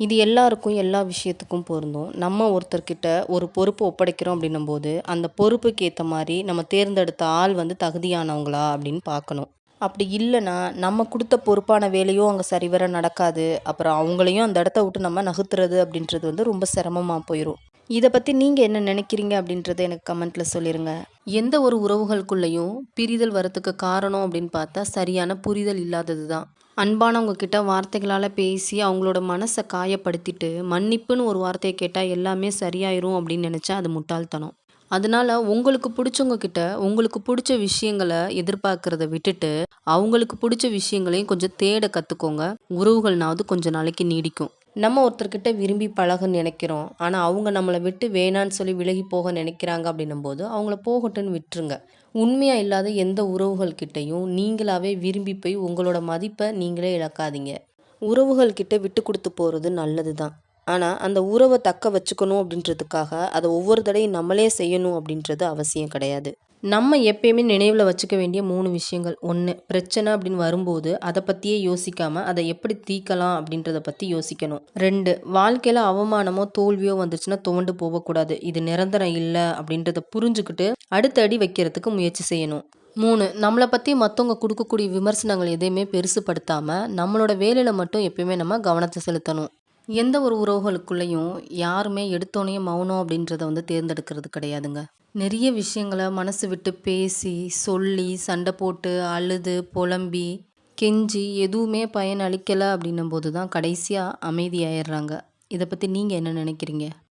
இது எல்லாருக்கும் எல்லா விஷயத்துக்கும் பொருந்தும். நம்ம ஒருத்தர்கிட்ட ஒரு பொறுப்பு ஒப்படைக்கிறோம் அப்படின்னும் போது அந்த பொறுப்புக்கு ஏற்ற மாதிரி நம்ம தேர்ந்தெடுத்த ஆள் வந்து தகுதியானவங்களா அப்படின்னு பார்க்கணும். அப்படி இல்லைன்னா நம்ம கொடுத்த பொறுப்பான வேலையும் அங்கே சரிவர நடக்காது. அப்புறம் அவங்களையும் அந்த இடத்த விட்டு நம்ம நகர்த்துறது அப்படின்றது வந்து ரொம்ப சிரமமாக போயிடும் இதை பற்றி நீங்கள் என்ன நினைக்கிறீங்க அப்படின்றத எனக்கு கமெண்ட்டில் சொல்லிடுங்க எந்த ஒரு உறவுகளுக்குள்ளேயும் பிரிதல் வரத்துக்கு காரணம் அப்படின்னு பார்த்தா சரியான புரிதல் இல்லாதது தான் அன்பானவங்க கிட்ட வார்த்தைகளால் பேசி அவங்களோட மனசை காயப்படுத்திட்டு மன்னிப்புன்னு ஒரு வார்த்தையை கேட்டால் எல்லாமே சரியாயிரும் அப்படின்னு நினச்சா அது முட்டாள்தனம். அதனால உங்களுக்கு பிடிச்சவங்க கிட்ட உங்களுக்கு பிடிச்ச விஷயங்களை எதிர்பார்க்கறத விட்டுட்டு அவங்களுக்கு பிடிச்ச விஷயங்களையும் கொஞ்சம் தேட கற்றுக்கோங்க உறவுகள்னாவது கொஞ்ச நாளைக்கு நீடிக்கும். நம்ம ஒருத்தர்கிட்ட விரும்பி பழக நினைக்கிறோம். ஆனால் அவங்க நம்மளை விட்டு வேணான்னு சொல்லி விலகி போக நினைக்கிறாங்க அப்படின்னும் போது அவங்கள போகட்டுன்னு விட்டுருங்க. உண்மையாக இல்லாத எந்த உறவுகள் கிட்டையும் நீங்களாவே விரும்பி போய் உங்களோட மதிப்பை நீங்களே இழக்காதீங்க. உறவுகள் கிட்ட விட்டு கொடுத்து போகிறது நல்லது தான் ஆனால் அந்த உறவை தக்க வச்சுக்கணும் அப்படின்றதுக்காக அதை ஒவ்வொரு தடையும் நம்மளே செய்யணும் அப்படின்றது அவசியம் கிடையாது. நம்ம எப்பயுமே நினைவில் வச்சுக்க வேண்டிய மூணு விஷயங்கள். ஒன்று பிரச்சனை அப்படின்னு வரும்போது அதை பற்றியே யோசிக்காமல் அதை எப்படி தீர்க்கலாம் அப்படின்றத பற்றி யோசிக்கணும். ரெண்டு வாழ்க்கையில் அவமானமோ தோல்வியோ வந்துச்சுன்னா துவண்டு போகக்கூடாது. இது நிரந்தரம் இல்லை அப்படின்றத புரிஞ்சுக்கிட்டு அடுத்த அடி வைக்கிறதுக்கு முயற்சி செய்யணும். மூணு நம்மளை பற்றி மற்றவங்க கொடுக்கக்கூடிய விமர்சனங்கள் எதையுமே பெருசுப்படுத்தாமல் நம்மளோட வேலையில் மட்டும் எப்பயுமே நம்ம கவனத்தை செலுத்தணும். எந்த ஒரு உறவுகளுக்குள்ளேயும் யாருமே எடுத்தோடனே மௌனம் அப்படின்றத வந்து தேர்ந்தெடுக்கிறது கிடையாதுங்க. நிறைய விஷயங்களை மனசு விட்டு பேசி சொல்லி சண்டை போட்டு அழுது புலம்பி கெஞ்சி எதுவுமே பயன் அளிக்கலை அப்படின்னும் போது தான் கடைசியாக அமைதியாயிடுறாங்க. இதை பற்றி நீங்கள் என்ன நினைக்கிறீங்க?